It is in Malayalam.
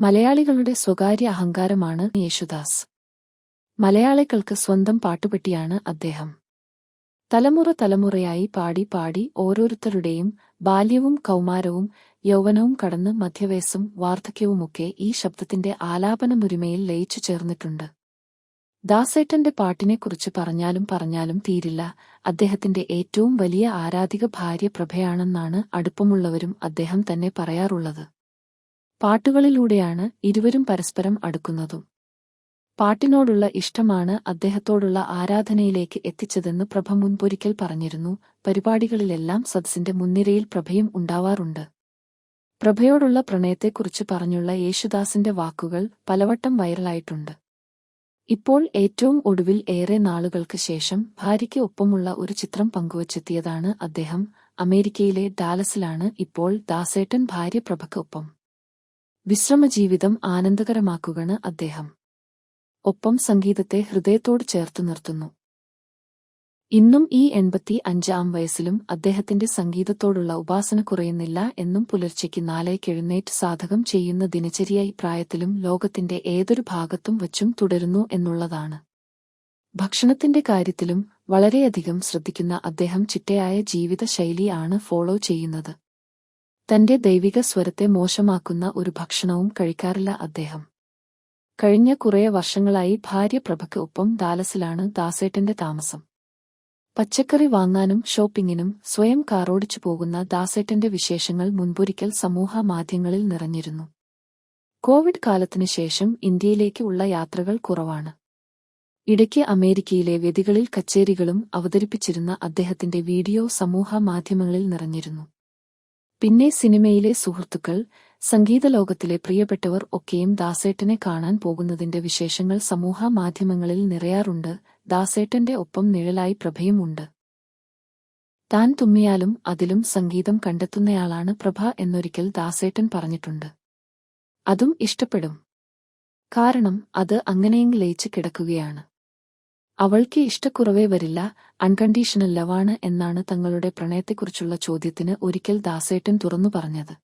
മലയാളികളുടെ സ്വകാര്യ അഹങ്കാരമാണ് യേശുദാസ്. മലയാളികൾക്ക് സ്വന്തം പാട്ടുപെട്ടിയാണ് അദ്ദേഹം. തലമുറ തലമുറയായി പാടി പാടി ഓരോരുത്തരുടെയും ബാല്യവും കൗമാരവും യൗവനവും കടന്ന് മധ്യവയസ്സും വാർദ്ധക്യവുമൊക്കെ ഈ ശബ്ദത്തിന്റെ ആലാപനമുരിമയിൽ ലയിച്ചു ചേർന്നിട്ടുണ്ട്. ദാസേട്ടന്റെ പാട്ടിനെക്കുറിച്ച് പറഞ്ഞാലും പറഞ്ഞാലും തീരില്ല. അദ്ദേഹത്തിന്റെ ഏറ്റവും വലിയ ആരാധിക ഭാര്യ പ്രഭയാണെന്നാണ് അടുപ്പമുള്ളവരും അദ്ദേഹം തന്നെ പറയാറുള്ളത്. പാട്ടുകളിലൂടെയാണ് ഇരുവരും പരസ്പരം അടുക്കുന്നതും. പാട്ടിനോടുള്ള ഇഷ്ടമാണ് അദ്ദേഹത്തോടുള്ള ആരാധനയിലേക്ക് എത്തിച്ചതെന്ന് പ്രഭ മുൻപൊരിക്കൽ പറഞ്ഞിരുന്നു. പരിപാടികളിലെല്ലാം സദസ്സിന്റെ മുൻനിരയിൽ പ്രഭയും ഉണ്ടാവാറുണ്ട്. പ്രഭയോടുള്ള പ്രണയത്തെക്കുറിച്ച് പറഞ്ഞുള്ള യേശുദാസിന്റെ വാക്കുകൾ പലവട്ടം വൈറലായിട്ടുണ്ട്. ഇപ്പോൾ ഏറ്റവും ഒടുവിൽ ഏറെ നാളുകൾക്ക് ശേഷം ഭാര്യയ്ക്ക് ഒപ്പമുള്ള ഒരു ചിത്രം പങ്കുവച്ചെത്തിയതാണ് അദ്ദേഹം. അമേരിക്കയിലെ ഡാലസിലാണ് ഇപ്പോൾ ദാസേട്ടൻ ഭാര്യ പ്രഭയ്ക്ക് ഒപ്പം. വിശ്രമജീവിതം ആനന്ദകരമാക്കുകയാണ് അദ്ദേഹം. ഒപ്പം സംഗീതത്തെ ഹൃദയത്തോട് ചേർത്തു നിർത്തുന്നു. ഇന്നും ഈ എൺപത്തി അഞ്ചാം വയസ്സിലും അദ്ദേഹത്തിന്റെ സംഗീതത്തോടുള്ള ഉപാസന കുറയുന്നില്ല എന്നും പുലർച്ചയ്ക്ക് നാലേക്ക് എഴുന്നേറ്റ് സാധകം ചെയ്യുന്ന ദിനചര്യയായി പ്രായത്തിലും ലോകത്തിന്റെ ഏതൊരു ഭാഗത്തും വച്ചും തുടരുന്നു എന്നുള്ളതാണ്. ഭക്ഷണത്തിന്റെ കാര്യത്തിലും വളരെയധികം ശ്രദ്ധിക്കുന്ന അദ്ദേഹം ചിട്ടയായ ജീവിതശൈലിയാണ് ഫോളോ ചെയ്യുന്നത്. തന്റെ ദൈവിക സ്വരത്തെ മോശമാക്കുന്ന ഒരു ഭക്ഷണവും കഴിക്കാറില്ല അദ്ദേഹം. കഴിഞ്ഞ കുറേ വർഷങ്ങളായി ഭാര്യ പ്രഭയ്ക്ക് ഒപ്പം ദാലസിലാണ് ദാസേട്ടന്റെ താമസം. പച്ചക്കറി വാങ്ങാനും ഷോപ്പിങ്ങിനും സ്വയം കാറോടിച്ചു പോകുന്ന ദാസേട്ടന്റെ വിശേഷങ്ങൾ മുൻപൊരിക്കൽ സമൂഹ മാധ്യമങ്ങളിൽ നിറഞ്ഞിരുന്നു. കോവിഡ് കാലത്തിനു ശേഷം ഇന്ത്യയിലേക്ക് ഉള്ള യാത്രകൾ കുറവാണ്. ഇടയ്ക്ക് അമേരിക്കയിലെ വേദികളിൽ കച്ചേരികളും അവതരിപ്പിച്ചിരുന്ന അദ്ദേഹത്തിന്റെ വീഡിയോ സമൂഹ മാധ്യമങ്ങളിൽ നിറഞ്ഞിരുന്നു. പിന്നെ സിനിമയിലെ സുഹൃത്തുക്കൾ സംഗീത ലോകത്തിലെ പ്രിയപ്പെട്ടവർ ഒക്കെയും ദാസേട്ടനെ കാണാൻ പോകുന്നതിന്റെ വിശേഷങ്ങൾ സമൂഹ മാധ്യമങ്ങളിൽ നിറയാറുണ്ട്. ദാസേട്ടന്റെ ഒപ്പം നിഴലായി പ്രഭയുമുണ്ട് താൻ തുമ്മിയാലും അതിലും സംഗീതം കണ്ടെത്തുന്നയാളാണ് പ്രഭ എന്നൊരിക്കൽ ദാസേട്ടൻ പറഞ്ഞിട്ടുണ്ട്. അതും ഇഷ്ടപ്പെടും. കാരണം അത് അങ്ങനെയെങ്കിലും ലയിച്ചു കിടക്കുകയാണ്. അവൾക്ക് ഇഷ്ടക്കുറവേ വരില്ല അൺകണ്ടീഷണൽ ലവാണ് എന്നാണ് തങ്ങളുടെ പ്രണയത്തെക്കുറിച്ചുള്ള ചോദ്യത്തിന് ഒരിക്കൽ ദാസേട്ടൻ തുറന്നു പറഞ്ഞത്.